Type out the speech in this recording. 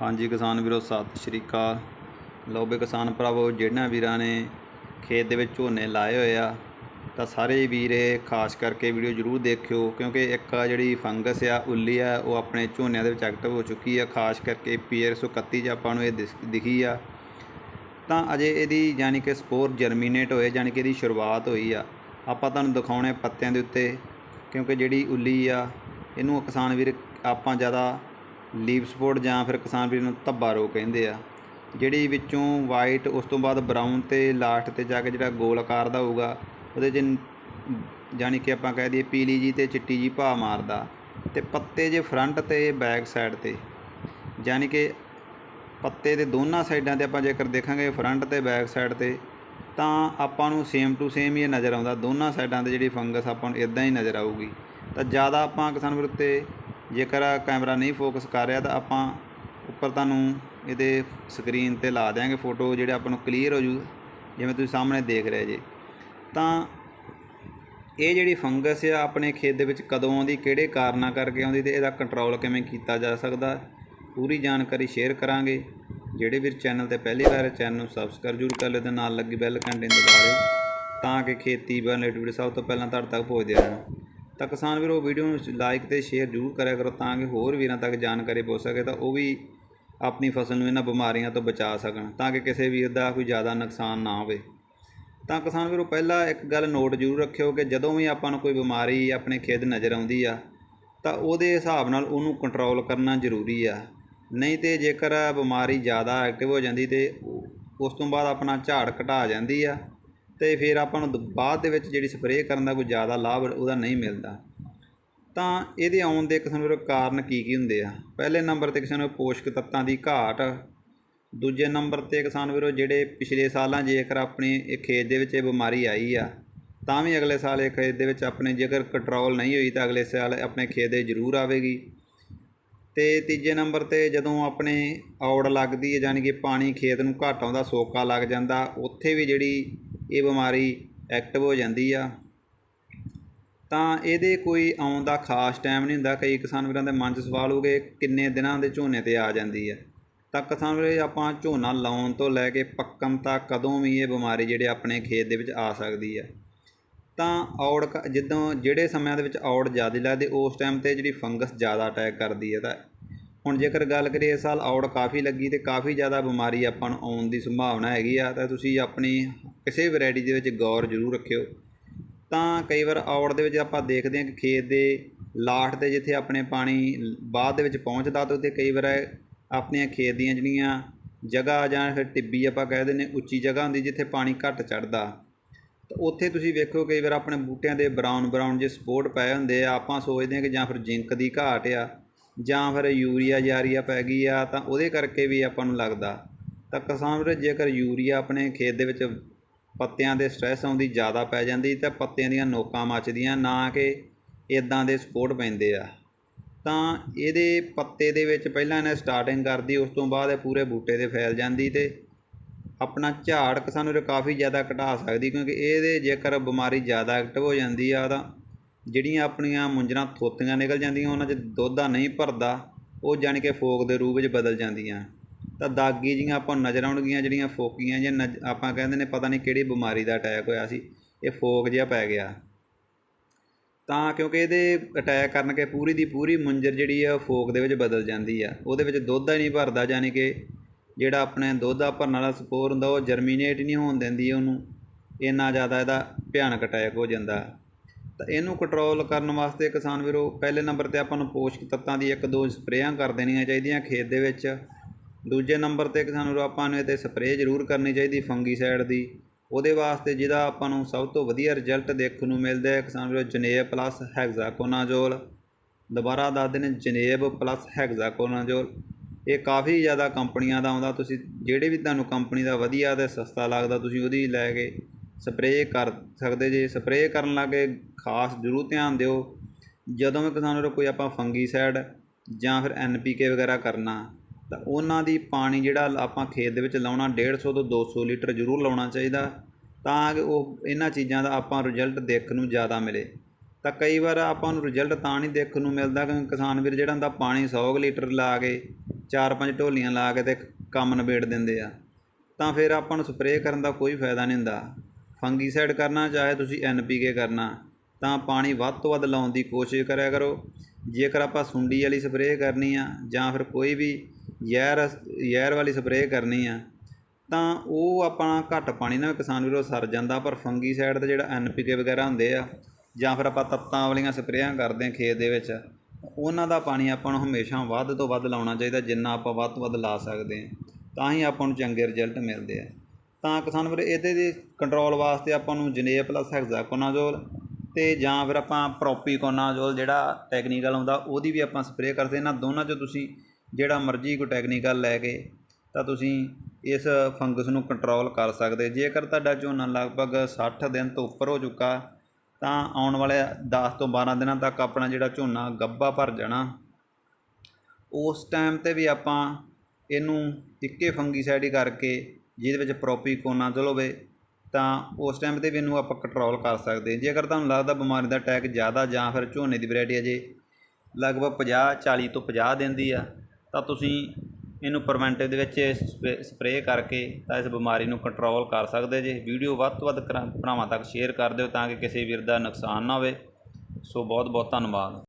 ਹਾਂਜੀ ਕਿਸਾਨ ਵੀਰੋ, ਸਤਿ ਸ਼੍ਰੀ ਅਕਾਲ। ਲਓ ਕਿਸਾਨ ਭਰਾਵੋ ਜਿਹਨਾਂ ਵੀਰਾਂ ਨੇ ਖੇਤ ਦੇ ਵਿੱਚ ਝੋਨੇ ਲਾਏ ਹੋਏ ਆ, ਤਾਂ ਸਾਰੇ ਵੀਰੇ ਖਾਸ ਕਰਕੇ ਵੀਡੀਓ ਜਰੂਰ ਦੇਖਿਓ, ਕਿਉਂਕਿ ਇੱਕ ਆ ਜਿਹੜੀ ਫੰਗਸ ਆ, ਉੱਲੀ ਆ, ਉਹ ਆਪਣੇ ਝੋਨਿਆਂ ਦੇ ਵਿੱਚ ਐਕਟਿਵ ਹੋ ਚੁੱਕੀ ਆ, ਖਾਸ ਕਰਕੇ ਪੀਆਰ 131 'ਚ ਆਪਾਂ ਨੂੰ ਇਹ ਦਿਖੀ ਆ। ਤਾਂ ਅਜੇ ਇਹਦੀ ਯਾਨੀ ਕਿ ਸਪੋਰ ਜਰਮੀਨੇਟ ਹੋਏ, ਯਾਨੀ ਕਿ ਇਹਦੀ ਸ਼ੁਰੂਆਤ ਹੋਈ ਆ। ਆਪਾਂ ਤੁਹਾਨੂੰ ਦਿਖਾਉਣੇ ਪੱਤਿਆਂ ਦੇ ਉੱਤੇ, ਕਿਉਂਕਿ ਜਿਹੜੀ ਉੱਲੀ ਆ, ਇਹਨੂੰ ਕਿਸਾਨ ਵੀਰ ਆਪਾਂ ਜ਼ਿਆਦਾ ਲੀਵ ਸਪੋਰਟ ਜਾਂ ਫਿਰ ਕਿਸਾਨ ਵੀਰ ਨੂੰ ਧੱਬਾ ਰੋ ਕਹਿੰਦੇ ਆ। ਜਿਹੜੀ ਵਿੱਚੋਂ ਵਾਈਟ ਉਸ ਤੋਂ ਬਾਅਦ ਬਰਾਊਨ ਤੇ ਲਾਸਟ ਤੇ ਜਾ ਕੇ ਜਿਹੜਾ ਗੋਲ ਆਕਾਰ ਦਾ ਹੋਊਗਾ, ਉਹਦੇ 'ਚ ਯਾਨੀ ਕਿ ਆਪਾਂ ਕਹਿ ਦਈਏ ਪੀਲੀ ਜੀ ਤੇ ਚਿੱਟੀ ਜੀ ਭਾ ਮਾਰਦਾ। ਤੇ ਪੱਤੇ ਜੇ ਫਰੰਟ ਤੇ ਬੈਕ ਸਾਈਡ ਤੇ ਯਾਨੀ ਕਿ ਪੱਤੇ ਦੇ ਦੋਨਾਂ ਸਾਈਡਾਂ ਤੇ ਆਪਾਂ ਜੇਕਰ ਦੇਖਾਂਗੇ ਫਰੰਟ ਤੇ ਬੈਕ ਸਾਈਡ ਤੇ, ਤਾਂ ਆਪਾਂ ਨੂੰ ਸੇਮ ਟੂ ਸੇਮ ਹੀ ਇਹ ਨਜ਼ਰ ਆਉਂਦਾ। ਦੋਨਾਂ ਸਾਈਡਾਂ ਤੇ ਜਿਹੜੀ ਫੰਗਸ ਆਪਾਂ ਨੂੰ ਇਦਾਂ ਹੀ ਨਜ਼ਰ ਆਊਗੀ। ਤਾਂ ਜ਼ਿਆਦਾ ਆਪਾਂ ਕਿਸਾਨ ਵੀਰ ਉੱਤੇ ਜੇਕਰ ਕੈਮਰਾ ਨਹੀਂ ਫੋਕਸ ਕਰ ਰਿਹਾ ਤਾਂ ਆਪਾਂ ਉੱਪਰ ਤੁਹਾਨੂੰ ਇਹਦੇ ਸਕਰੀਨ ਤੇ ਲਾ ਦਿਆਂਗੇ ਫੋਟੋ ਜਿਹੜੇ ਆਪਾਂ ਨੂੰ ਕਲੀਅਰ ਹੋ ਜੂ, ਜਿਵੇਂ ਤੁਸੀਂ ਸਾਹਮਣੇ ਦੇਖ ਰਹੇ ਜੇ। ਤਾਂ ਇਹ ਜਿਹੜੀ ਫੰਗਸ ਆ ਆਪਣੇ ਖੇਤ ਦੇ ਵਿੱਚ ਕਦੋਂ ਆਉਂਦੀ, ਕਿਹੜੇ ਕਾਰਨਾਂ ਕਰਕੇ ਆਉਂਦੀ ਤੇ ਇਹਦਾ ਕੰਟਰੋਲ ਕਿਵੇਂ ਕੀਤਾ ਜਾ ਸਕਦਾ, ਪੂਰੀ ਜਾਣਕਾਰੀ ਸ਼ੇਅਰ ਕਰਾਂਗੇ। ਜਿਹੜੇ ਵੀਰ ਚੈਨਲ ਤੇ ਪਹਿਲੀ ਵਾਰ ਚੈਨਲ ਨੂੰ ਸਬਸਕ੍ਰਾਈਬ ਜ਼ਰੂਰ ਕਰ ਲਿਓ ਤੇ ਨਾਲ ਲੱਗੀ ਬੈਲ ਘੰਟੇ ਨੂੰ ਦਬਾ ਲਿਓ ਤਾਂ ਕਿ ਖੇਤੀ ਰਿਲੇਟਡ ਵੀਡੀਓ ਸਭ ਤੋਂ ਪਹਿਲਾਂ ਤੁਹਾਡੇ ਤੱਕ ਪਹੁੰਚਦੇ ਰਹਿਣ ਤਾਂ ਕਿਸਾਨ ਵੀਰੋ ਵੀਡੀਓ ਨੂੰ ਲਾਈਕ ਤੇ ਸ਼ੇਅਰ ਜ਼ਰੂਰ ਕਰਿਆ ਕਰੋ ਤਾਂ ਕਿ ਹੋਰ ਵੀਰਾਂ ਤੱਕ ਜਾਣਕਾਰੀ ਪਹੁੰਚ ਸਕੇ ਤਾਂ ਉਹ ਵੀ ਆਪਣੀ ਫਸਲ ਨੂੰ ਇਹਨਾਂ ਬਿਮਾਰੀਆਂ ਤੋਂ ਬਚਾ ਸਕਣ ਤਾਂ ਕਿ ਕਿਸੇ ਵੀਰ ਦਾ ਕੋਈ ਜ਼ਿਆਦਾ ਨੁਕਸਾਨ ਨਾ ਹੋਵੇ। ਤਾਂ ਕਿਸਾਨ ਵੀਰੋ, ਪਹਿਲਾਂ ਇੱਕ ਗੱਲ ਨੋਟ ਜ਼ਰੂਰ ਰੱਖਿਓ ਕਿ ਜਦੋਂ ਵੀ ਆਪਾਂ ਨੂੰ ਕੋਈ ਬਿਮਾਰੀ ਆਪਣੇ ਖੇਤ ਨਜ਼ਰ ਆਉਂਦੀ ਆ, ਤਾਂ ਉਹਦੇ ਹਿਸਾਬ ਨਾਲ ਉਹਨੂੰ ਕੰਟਰੋਲ ਕਰਨਾ ਜ਼ਰੂਰੀ ਆ। ਨਹੀਂ ਤੇ ਜੇਕਰ ਬਿਮਾਰੀ ਜ਼ਿਆਦਾ ਐਕਟਿਵ ਹੋ ਜਾਂਦੀ ਤੇ ਉਸ ਤੋਂ ਬਾਅਦ ਆਪਣਾ ਝਾੜ ਘਟਾ ਜਾਂਦੀ ਆ ਤੇ ਫਿਰ ਆਪਾਂ ਨੂੰ ਦ- ਬਾਅਦ ਦੇ ਵਿੱਚ ਜਿਹੜੀ ਸਪਰੇਅ ਕਰਨ ਦਾ ਕੋਈ ਜ਼ਿਆਦਾ ਲਾਭ ਉਹਦਾ ਨਹੀਂ ਮਿਲਦਾ। ਤਾਂ ਇਹਦੇ ਆਉਣ ਦੇ ਕਿਸਾਨ ਵੀਰੋ ਕਾਰਨ ਕੀ ਕੀ ਹੁੰਦੇ ਆ? ਪਹਿਲੇ ਨੰਬਰ ਤੇ ਕਿਸਾਨ ਵੀਰੋ ਪੋਸ਼ਕ ਤੱਤਾਂ ਦੀ ਘਾਟ, ਦੂਜੇ ਨੰਬਰ ਤੇ ਕਿਸਾਨ ਵੀਰੋ ਜਿਹੜੇ ਪਿਛਲੇ ਸਾਲਾਂ ਜੇਕਰ ਆਪਣੇ ਇਹ ਖੇਤ ਦੇ ਵਿੱਚ ਇਹ ਬਿਮਾਰੀ ਆਈ ਆ, ਤਾਂ ਵੀ ਅਗਲੇ ਸਾਲ ਇਹ ਖੇਤ ਦੇ ਵਿੱਚ ਆਪਣੇ ਜੇਕਰ ਕੰਟਰੋਲ ਨਹੀਂ ਹੋਈ ਤਾਂ ਅਗਲੇ ਸਾਲ ਆਪਣੇ ਖੇਤ ਦੇ ਜ਼ਰੂਰ ਆਵੇਗੀ। ਤੇ ਤੀਜੇ ਨੰਬਰ ਤੇ ਜਦੋਂ ਆਪਣੇ ਔੜ ਲੱਗਦੀ ਹੈ ਯਾਨੀ ਕਿ ਪਾਣੀ ਖੇਤ ਨੂੰ ਘੱਟ ਆਉਂਦਾ, ਸੋਕਾ ਲੱਗ ਜਾਂਦਾ, ਉੱਥੇ ਵੀ ਜਿਹੜੀ ਇਹ ਬਿਮਾਰੀ ਐਕਟਿਵ ਹੋ ਜਾਂਦੀ ਆ। ਤਾਂ ਇਹਦੇ ਕੋਈ ਆਉਣ ਦਾ ਖਾਸ ਟਾਈਮ ਨਹੀਂ ਹੁੰਦਾ। ਕਈ ਕਿਸਾਨ ਵੀਰਾਂ ਦੇ ਮਨ 'ਚ ਸਵਾਲ ਹੋਗੇ ਕਿੰਨੇ ਦਿਨਾਂ ਦੇ ਝੋਨੇ ਤੇ ਆ ਜਾਂਦੀ ਹੈ ਤਾਂ ਕਿਸਾਨ ਵੀਰੇ, ਆਪਾਂ ਝੋਨਾ ਲਾਉਣ ਤੋਂ ਲੈ ਕੇ ਪੱਕਣ ਤੱਕ ਕਦੋਂ ਵੀ ਇਹ ਬਿਮਾਰੀ ਜਿਹੜੇ ਆਪਣੇ ਖੇਤ ਦੇ ਵਿੱਚ ਆ ਸਕਦੀ ਆ। ਤਾਂ ਔੜ ਕ- ਜਦੋਂ ਜਿਹੜੇ ਸਮਿਆਂ ਦੇ ਵਿੱਚ ਔੜ ਜ਼ਿਆਦਾ ਲੱਗਦੀ, ਉਸ ਟਾਈਮ ਤੇ ਜਿਹੜੀ ਫੰਗਸ ਜ਼ਿਆਦਾ ਅਟੈਕ ਕਰਦੀ ਹੈ ਤਾਂ ਹੁਣ ਜੇਕਰ ਗੱਲ ਕਰੀਏ, ਇਸ ਸਾਲ ਔੜ ਕਾਫੀ ਲੱਗੀ ਤੇ ਕਾਫੀ ਜ਼ਿਆਦਾ ਬਿਮਾਰੀ ਆਪਾਂ ਨੂੰ ਆਉਣ ਦੀ ਸੰਭਾਵਨਾ ਹੈਗੀ ਆ। ਤਾਂ ਤੁਸੀਂ ਆਪਣੀ ਕਿਸੇ ਵੈਰਾਈਟੀ ਦੇ ਵਿੱਚ ਗੌਰ ਜ਼ਰੂਰ ਰੱਖਿਓ। ਤਾਂ ਕਈ ਵਾਰ ਔੜ ਦੇ ਵਿੱਚ ਆਪਾਂ ਦੇਖਦੇ ਹਾਂ ਕਿ ਖੇਤ ਦੇ ਲਾਟ ਤੇ ਜਿੱਥੇ ਆਪਣੇ ਪਾਣੀ ਬਾਅਦ ਦੇ ਵਿੱਚ ਪਹੁੰਚਦਾ ਤਾਂ ਉੱਥੇ ਕਈ ਵਾਰ ਆਪਣੀਆਂ ਖੇਤ ਦੀਆਂ ਜਿਹੜੀਆਂ ਜਗ੍ਹਾ ਜਾਂ ਫਿਰ ਟਿੱਬੀ ਆਪਾਂ ਕਹਿ ਦਿੰਦੇ ਉੱਚੀ ਜਗ੍ਹਾ ਹੁੰਦੀ ਜਿੱਥੇ ਪਾਣੀ ਘੱਟ ਚੜਦਾ ਤਾਂ ਉੱਥੇ ਤੁਸੀਂ ਵੇਖੋ ਕਈ ਵਾਰ ਆਪਣੇ ਬੂਟਿਆਂ ਦੇ ਬਰਾਊਨ ਬਰਾਊਨ ਜੇ ਸਪੋਰਟ ਪਏ ਹੁੰਦੇ ਆ, ਆਪਾਂ ਸੋਚਦੇ ਹਾਂ ਕਿ ਜਾਂ ਫਿਰ ਜ਼ਿੰਕ ਦੀ ਘਾਟ ਆ, ਜਾਂ ਫਿਰ ਯੂਰੀਆ ਯਾਰੀਆ ਪੈ ਗਈ ਆ, ਤਾਂ ਉਹਦੇ ਕਰਕੇ ਵੀ ਆਪਾਂ ਨੂੰ ਲੱਗਦਾ। ਤਾਂ ਕਿਸਾਨ ਵੀਰੇ, ਜੇਕਰ ਯੂਰੀਆ ਆਪਣੇ ਖੇਤ ਦੇ ਵਿੱਚ ਪੱਤਿਆਂ ਦੇ ਸਟ੍ਰੈਸ ਆਉਂਦੀ ਜ਼ਿਆਦਾ ਪੈ ਜਾਂਦੀ ਤਾਂ ਪੱਤਿਆਂ ਦੀਆਂ ਨੋਕਾਂ ਮੱਚਦੀਆਂ, ਨਾ ਕਿ ਇਦਾਂ ਦੇ ਸਪੋਰਟ ਪੈਂਦੇ ਆ। ਤਾਂ ਇਹਦੇ ਪੱਤੇ ਦੇ ਵਿੱਚ ਪਹਿਲਾਂ ਇਹਨੇ ਸਟਾਰਟਿੰਗ ਕਰਦੀ, ਉਸ ਤੋਂ ਬਾਅਦ ਇਹ ਪੂਰੇ ਬੂਟੇ ਤੇ ਫੈਲ ਜਾਂਦੀ ਤੇ ਆਪਣਾ ਝਾੜ ਕਿਸਾਨ ਕਾਫੀ ਜ਼ਿਆਦਾ ਘਟਾ ਸਕਦੀ ਕਿਉਂਕਿ ਇਹਦੇ ਜੇਕਰ ਬਿਮਾਰੀ ਜ਼ਿਆਦਾ ਐਕਟਿਵ ਹੋ ਜਾਂਦੀ ਆ ਤਾਂ ਜਿਹੜੀਆਂ ਆਪਣੀਆਂ ਮੁੰਜਰਾਂ ਥੋਤੀਆਂ ਨਿਕਲ ਜਾਂਦੀਆਂ, ਉਹਨਾਂ 'ਚ ਦੁੱਧਾ ਨਹੀਂ ਭਰਦਾ, ਉਹ ਜਾਣੀ ਕਿ ਫੋਕ ਦੇ ਰੂਪ ਵਿੱਚ ਬਦਲ ਜਾਂਦੀਆਂ। ਤਾਂ ਦਾਗੀ ਜੀਆਂ ਆਪਾਂ ਨਜ਼ਰ ਆਉਣਗੀਆਂ, ਜਿਹੜੀਆਂ ਫੋਕੀਆਂ ਜਾਂ ਨਜ਼- ਆਪਾਂ ਕਹਿੰਦੇ ਨੇ ਪਤਾ ਨਹੀਂ ਕਿਹੜੀ ਬਿਮਾਰੀ ਦਾ ਅਟੈਕ ਹੋਇਆ ਸੀ, ਇਹ ਫੋਕ ਜਿਹਾ ਪੈ ਗਿਆ। ਤਾਂ ਕਿਉਂਕਿ ਇਹਦੇ ਅਟੈਕ ਕਰਨ ਕੇ ਪੂਰੀ ਦੀ ਪੂਰੀ ਮੁੰਜਰ ਜਿਹੜੀ ਆ, ਉਹ ਫੋਕ ਦੇ ਵਿੱਚ ਬਦਲ ਜਾਂਦੀ ਆ। ਉਹਦੇ ਵਿੱਚ ਦੁੱਧ ਹੀ ਨਹੀਂ ਭਰਦਾ ਯਾਨੀ ਕਿ ਜਿਹੜਾ ਆਪਣੇ ਦੁੱਧ ਦਾ ਭਰਨ ਵਾਲਾ ਸਪੋਰ ਹੁੰਦਾ, ਉਹ ਜਰਮੀਨੇਟ ਨਹੀਂ ਹੋਣ ਦਿੰਦੀ ਉਹਨੂੰ। ਇੰਨਾ ਜ਼ਿਆਦਾ ਇਹਦਾ ਭਿਆਨਕ ਅਟੈਕ ਹੋ ਜਾਂਦਾ। ਤਾਂ ਇਹਨੂੰ ਕੰਟਰੋਲ ਕਰਨ ਵਾਸਤੇ ਕਿਸਾਨ ਵੀਰੋ, ਪਹਿਲੇ ਨੰਬਰ ਤੇ ਆਪਾਂ ਨੂੰ ਪੋਸ਼ਕ ਤੱਤਾਂ ਦੀ ਇੱਕ ਦੋ ਸਪਰੇਆਂ ਕਰ ਦੇਣੀਆਂ ਚਾਹੀਦੀਆਂ ਖੇਤ ਦੇ ਵਿੱਚ। ਦੂਜੇ ਨੰਬਰ ਤੇ ਕਿਸਾਨ ਆਪਾਂ ਨੂੰ ਇਹਤੇ ਸਪਰੇਅ ਜ਼ਰੂਰ ਕਰਨੀ ਚਾਹੀਦੀ ਫੰਗੀਸਾਈਡ ਦੀ। ਉਹਦੇ ਵਾਸਤੇ ਜਿਹਦਾ ਆਪਾਂ ਨੂੰ ਸਭ ਤੋਂ ਵਧੀਆ ਰਿਜ਼ਲਟ ਦੇਖਣ ਨੂੰ ਮਿਲਦਾ ਹੈ ਕਿਸਾਨ ਵੀਰੋ, ਜਨੇਬ ਪਲੱਸ ਹੈਗਜ਼ਾਕੋਨਾਜ਼ੋਲ। ਦੁਬਾਰਾ ਦੱਸਦੇ ਨੇ ਜਨੇਬ ਪਲੱਸ ਹੈਗਜ਼ਾਕੋਨਾਜ਼ੋਲ। ਇਹ ਕਾਫੀ ਜ਼ਿਆਦਾ ਕੰਪਨੀਆਂ ਦਾ ਆਉਂਦਾ, ਤੁਸੀਂ ਜਿਹੜੇ ਵੀ ਤੁਹਾਨੂੰ ਕੰਪਨੀ ਦਾ ਵਧੀਆ ਤੇ ਸਸਤਾ ਲੱਗਦਾ, ਤੁਸੀਂ ਉਹਦੀ ਲੈ ਕੇ ਸਪਰੇਅ ਕਰ ਸਕਦੇ ਜੇ। ਸਪਰੇਅ ਕਰਨ ਲੱਗੇ ਖਾਸ ਜ਼ਰੂਰ ਧਿਆਨ ਦਿਓ। ਜਦੋਂ ਵੀ ਕਿਸਾਨ ਵੀਰੋ, ਕੋਈ ਆਪਾਂ ਫੰਗੀਸਾਈਡ ਜਾਂ ਫਿਰ ਐਨਪੀਕੇ ਵਗੈਰਾ ਕਰਨਾ ਤਾਂ ਉਹਨਾਂ ਦੀ ਪਾਣੀ ਜਿਹੜਾ ਆਪਾਂ ਖੇਤ ਦੇ ਵਿੱਚ ਲਾਉਣਾ 150 ਤੋਂ 200 ਲੀਟਰ ਜ਼ਰੂਰ ਲਾਉਣਾ ਚਾਹੀਦਾ ਤਾਂ ਕਿ ਉਹ ਇਹਨਾਂ ਚੀਜ਼ਾਂ ਦਾ ਆਪਾਂ ਰਿਜ਼ਲਟ ਦੇਖਣ ਨੂੰ ਜ਼ਿਆਦਾ ਮਿਲੇ। ਤਾਂ ਕਈ ਵਾਰ ਆਪਾਂ ਨੂੰ ਰਿਜ਼ਲਟ ਤਾਂ ਨਹੀਂ ਦੇਖਣ ਨੂੰ ਮਿਲਦਾ ਕਿਉਂਕਿ ਕਿਸਾਨ ਵੀਰ ਜਿਹੜਾ ਹੁੰਦਾ ਪਾਣੀ 100 ਕੁ ਲੀਟਰ ਲਾ ਕੇ, ਚਾਰ ਪੰਜ ਢੋਲੀਆਂ ਲਾ ਕੇ ਤੇ ਕੰਮ ਨਿਬੇੜ ਦਿੰਦੇ ਆ। ਤਾਂ ਫਿਰ ਆਪਾਂ ਨੂੰ ਸਪਰੇਅ ਕਰਨ ਦਾ ਕੋਈ ਫਾਇਦਾ ਨਹੀਂ ਹੁੰਦਾ। ਫੰਗੀਸਾਈਡ ਕਰਨਾ, ਚਾਹੇ ਤੁਸੀਂ ਐਨਪੀਕੇ ਕਰਨਾ, ਤਾਂ ਪਾਣੀ ਵੱਧ ਤੋਂ ਵੱਧ ਲਾਉਣ ਦੀ ਕੋਸ਼ਿਸ਼ ਕਰਿਆ ਕਰੋ। ਜੇਕਰ ਆਪਾਂ ਸੁੰਡੀ ਵਾਲੀ ਸਪਰੇਅ ਕਰਨੀ ਆ ਜਾਂ ਫਿਰ ਕੋਈ ਵੀ ਜ਼ਹਿਰ ਜ਼ਹਿਰ ਵਾਲੀ ਸਪਰੇਅ ਕਰਨੀ ਆ। ਤਾਂ ਉਹ ਆਪਾਂ ਘੱਟ ਪਾਣੀ ਨਾਲ ਕਿਸਾਨ ਵੀਰੋ ਸਰ ਜਾਂਦਾ, ਪਰ ਫੰਗੀਸਾਈਡ ਤੇ ਜਿਹੜਾ ਐਨਪੀਕੇ ਵਗੈਰਾ ਹੁੰਦੇ ਆ, ਜਾਂ ਫਿਰ ਆਪਾਂ ਤੱਤਾਂ ਵਾਲੀਆਂ ਸਪਰੇਆਂ ਕਰਦੇ ਆ ਖੇਤ ਦੇ ਵਿੱਚ, ਉਹਨਾਂ ਦਾ ਪਾਣੀ ਆਪਾਂ ਨੂੰ ਹਮੇਸ਼ਾ ਵੱਧ ਤੋਂ ਵੱਧ ਲਾਉਣਾ ਚਾਹੀਦਾ, ਜਿੰਨਾ ਆਪਾਂ ਵੱਧ ਤੋਂ ਵੱਧ ਲਾ ਸਕਦੇ ਹਾਂ ਤਾਂ ਹੀ ਆਪਾਂ ਨੂੰ ਚੰਗੇ ਰਿਜ਼ਲਟ ਮਿਲਦੇ ਆ। ਤਾਂ ਕਿਸਾਨ ਵੀਰ, ਇਹਦੇ ਦੇ ਕੰਟਰੋਲ ਵਾਸਤੇ ਆਪਾਂ ਨੂੰ ਜਨੇਬ ਪਲੱਸ ਹੈਗਜ਼ਾਕੋਨਾਜ਼ੋਲ ਤੇ ਜਾਂ ਫਿਰ ਆਪਾਂ ਪ੍ਰੋਪੀਕੋਨਾਜ਼ੋਲ ਜਿਹੜਾ ਟੈਕਨੀਕਲ ਹੁੰਦਾ, ਉਹਦੀ ਵੀ ਆਪਾਂ ਸਪਰੇਅ ਕਰਦੇ ਇਹਨਾਂ ਦੋਨਾਂ 'ਚੋਂ ਤੁਸੀਂ ਜਿਹੜਾ ਮਰਜ਼ੀ ਕੋਈ ਟੈਕਨੀਕਲ ਲੈ ਕੇ ਤਾਂ ਤੁਸੀਂ ਇਸ ਫੰਗਸ ਨੂੰ ਕੰਟਰੋਲ ਕਰ ਸਕਦੇ। ਜੇਕਰ ਤੁਹਾਡਾ ਝੋਨਾ ਲਗਭਗ ਸੱਠ ਦਿਨ ਤੋਂ ਉੱਪਰ ਹੋ ਚੁੱਕਾ, ਤਾਂ ਆਉਣ ਵਾਲੇ 10 ਤੋਂ 12 ਦਿਨਾਂ ਤੱਕ ਆਪਣਾ ਜਿਹੜਾ ਝੋਨਾ ਗੱਭਾ ਭਰ ਜਾਣਾ। ਉਸ ਟਾਈਮ ਤੇ ਵੀ ਆਪਾਂ ਇਹਨੂੰ ਇੱਕੇ ਫੰਗੀਸਾਈਡ ਹੀ ਕਰਕੇ ਜਿਹਦੇ ਵਿੱਚ ਪ੍ਰੋਪੀਕੋਨਾਜ਼ੋਲ ਹੋਵੇ, ਤਾਂ ਉਸ ਟਾਈਮ ਤੇ ਵੀ ਇਹਨੂੰ ਆਪਾਂ ਕੰਟਰੋਲ ਕਰ ਸਕਦੇ। ਜੇਕਰ ਤੁਹਾਨੂੰ ਲੱਗਦਾ ਬਿਮਾਰੀ ਦਾ ਅਟੈਕ ਜ਼ਿਆਦਾ ਜਾਂ ਫਿਰ ਝੋਨੇ ਦੀ ਵੈਰਾਈਟੀ ਅਜੇ ਲਗਭਗ 50 40 ਤੋਂ 50 ਦਿਨ ਦੀ ਆ ਤਾਂ ਤੁਸੀਂ ਇਹਨੂੰ ਪ੍ਰਵੈਂਟਿਵ ਦੇ ਵਿੱਚ ਸਪਰੇਅ ਕਰਕੇ ਤਾਂ ਇਸ ਬਿਮਾਰੀ ਨੂੰ ਕੰਟਰੋਲ ਕਰ ਸਕਦੇ ਜੇ। ਵੀਡੀਓ ਵੱਧ ਤੋਂ ਵੱਧ ਭਰਾ- ਭਰਾਵਾਂ ਤੱਕ ਸ਼ੇਅਰ ਕਰ ਦਿਓ ਤਾਂ ਕਿ ਕਿਸੇ ਵੀਰ ਦਾ ਨੁਕਸਾਨ ਨਾ ਹੋਵੇ। ਸੋ ਬਹੁਤ ਬਹੁਤ ਧੰਨਵਾਦ।